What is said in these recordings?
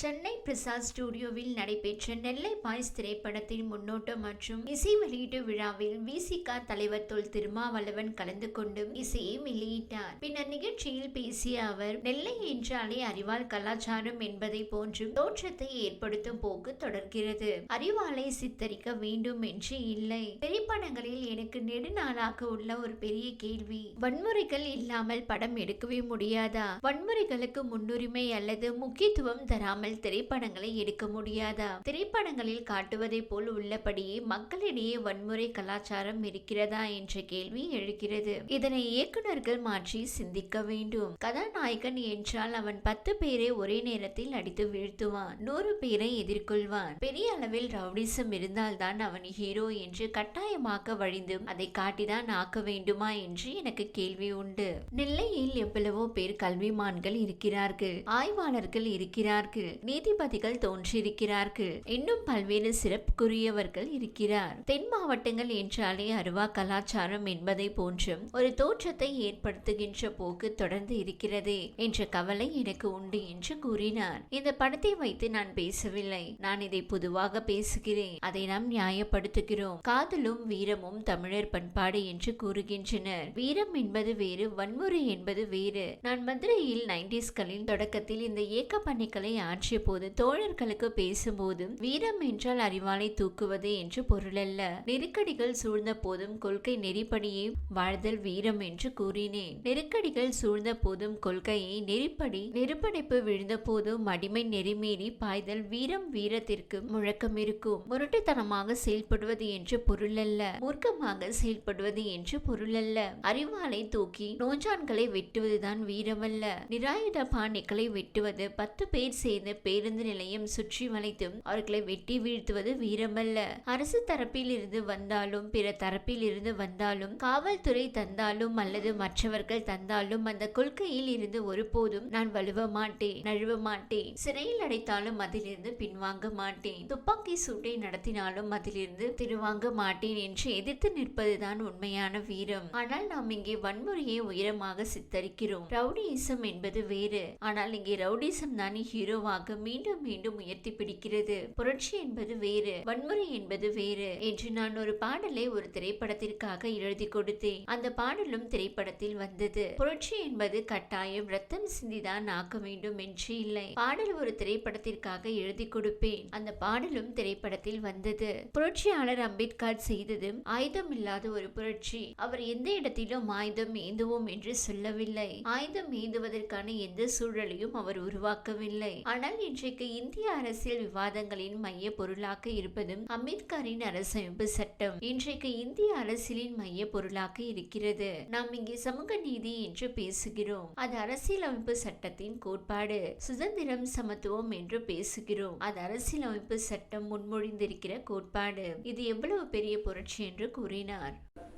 சென்னை பிரசாத் ஸ்டுடியோவில் நடைபெற்ற நெல்லை பாய்ஸ் திரைப்படத்தின் முன்னோட்டம் மற்றும் இசை வெளியீட்டு விழாவில் விசிகா தலைவர் தொல் திருமாவளவன் கலந்து கொண்டு இசையை வெளியிட்டார். பின்னர் நிகழ்ச்சியில் பேசிய அவர் நெல்லை என்றாலே அறிவால் கலாச்சாரம் என்பதை போன்று தோற்றத்தை ஏற்படுத்தும் போக்கு தொடர்கிறது. அறிவாலை சித்தரிக்க வேண்டும் என்று இல்லை. திரைப்படங்களில் எனக்கு நெடுநாளாக உள்ள ஒரு பெரிய கேள்வி வன்முறைகள் இல்லாமல் படம் எடுக்கவே முடியாதா? வன்முறைகளுக்கு முன்னுரிமை அல்லது முக்கியத்துவம் தராமல் திரைப்படங்களை எடுக்க முடியாதா? திரைப்படங்களில் காட்டுவதை போல் உள்ளபடியே மக்களிடையே வன்முறை கலாச்சாரம் இருக்கிறதா என்ற கேள்வி எழுகிறது. இதனை இயக்குனர்கள் மாற்றி சிந்திக்க வேண்டும். கதாநாயகன் என்றால் அவன் பத்து பேரை ஒரே நேரத்தில் அடித்து வீழ்த்துவான். நூறு பேரை எதிர்கொள்வான். பெரிய அளவில் ரவுடிசம் இருந்தால்தான் அவன் ஹீரோ என்று கட்டாயமாக்க வழிந்தும் அதை காட்டிதான் ஆக்க வேண்டுமா என்று எனக்கு கேள்வி உண்டு. நெல்லையில் எவ்வளவோ பேர் கல்விமான்கள் இருக்கிறார்கள். ஆய்வாளர்கள் இருக்கிறார்கள். நீதிபதிகள் தோன்றியிருக்கிறார்கள். இன்னும் பல்வேறு சிறப்புக்குரியவர்கள் இருக்கிறார். தென் மாவட்டங்கள் என்றாலே அருவா கலாச்சாரம் என்பதை போன்றும் ஒரு தோற்றத்தை ஏற்படுத்துகின்ற போக்கு தொடர்ந்து இருக்கிறதே என்ற கவலை எனக்கு உண்டு என்று கூறினார். இந்த படத்தை வைத்து நான் பேசவில்லை. நான் இதை பொதுவாக பேசுகிறேன். அதை நாம் நியாயப்படுத்துகிறோம். காதலும் வீரமும் தமிழர் பண்பாடு என்று கூறுகின்றனர். வீரம் என்பது வேறு வன்முறை என்பது வேறு. நான் மதுரையில் நைன்டிஸ்களின் தொடக்கத்தில் இந்த இயக்க பணிகளை ஆற்றிய போது தோழர்களுக்கு பேசும்போது வீரம் என்றால் அறிவாலை தூக்குவது என்று பொருளல்ல. நெருக்கடிகள் சூழ்ந்த போதும் கொள்கை நெறிப்படியே வாழ்தல் வீரம் என்று கூறினேன். நெருக்கடிகள் சூழ்ந்த போதும் கொள்கையை நெறிப்படி நெருப்படைப்பு விழுந்த போதும் அடிமை நெறிமீறி பாய்தல் வீரம் வீரத்திற்கு முழக்கம் இருக்கும். முரட்டுத்தனமாக செயல்படுவது என்று பொருளல்ல. மூர்க்கமாக செயல்படுவது என்று பொருளல்ல. அறிவாலை தூக்கி நோஞ்சான்களை வெட்டுவதுதான் வீரமல்ல. நிராயுத பாணிகளை வெட்டுவது பத்து பேர் சேர்ந்து பேருந்து நிலையம் சுற்றி வளைத்தும் அவர்களை வெட்டி வீழ்த்துவது வீரமல்ல. அரசு தரப்பில் இருந்து வந்தாலும் பிற தரப்பில் இருந்து வந்தாலும் காவல்துறை தந்தாலும் அல்லது மற்றவர்கள் தந்தாலும் அந்த கொள்கையில் இருந்து ஒருபோதும் நான் வலுவ மாட்டேன் நழுவ மாட்டேன். சிறையில் அடைத்தாலும் அதிலிருந்து பின்வாங்க மாட்டேன். துப்பாக்கி சூட்டை நடத்தினாலும் அதிலிருந்து திருவாங்க மாட்டேன் என்று எதிர்த்து நிற்பதுதான் உண்மையான வீரம். ஆனால் நாம் இங்கே வன்முறையை உயரமாக சித்தரிக்கிறோம். ரவுடிசம் என்பது வேறு. ஆனால் இங்கே ரவுடிசம் தானே ஹீரோவாக மூலமாக மீண்டும் மீண்டும் உயர்த்தி பிடிக்கிறது. புரட்சி என்பது வேறு வன்முறை என்பது வேறு என்று நான் ஒரு பாடலை ஒரு திரைப்படத்திற்காக எழுதி கொடுத்தேன். அந்த பாடலும் திரைப்படத்தில் வந்தது. புரட்சி என்பது கட்டாயம் ரத்தம் சிந்திதான் ஆக்க வேண்டும் என்று இல்லை. பாடல் ஒரு திரைப்படத்திற்காக எழுதி கொடுப்பேன். அந்த பாடலும் திரைப்படத்தில் வந்தது. புரட்சியாளர் அம்பேத்கர் செய்தது ஆயுதம் இல்லாத ஒரு புரட்சி. அவர் எந்த இடத்திலும் ஆயுதம் ஏந்துவோம் என்று சொல்லவில்லை. ஆயுதம் ஏந்துவதற்கான எந்த சூழலையும் அவர் உருவாக்கவில்லை. ஆனால் ஆனால் இன்றைக்கு இந்திய அரசியல் விவாதங்களின் மைய பொருளாக இருப்பதும் அம்பேத்கரின் அரசமைப்பு சட்டம் இன்றைக்கு இந்திய அரசியலின் மைய பொருளாக இருக்கிறது. நாம் இங்கே சமூக நீதி என்று பேசுகிறோம். அது அரசியலமைப்பு சட்டத்தின் கோட்பாடு. சுதந்திரம் சமத்துவம் என்று பேசுகிறோம். அது அரசியலமைப்பு சட்டம் முன்மொழிந்திருக்கிற கோட்பாடு. இது எவ்வளவு பெரிய புரட்சி என்று கூறினார்.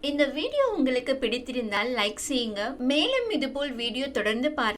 இந்த வீடியோ உங்களுக்கு பிடித்திருந்தால் லைக் செய்யுங்க. மேலும் இதுபோல் வீடியோ தொடர்ந்து பார்க்க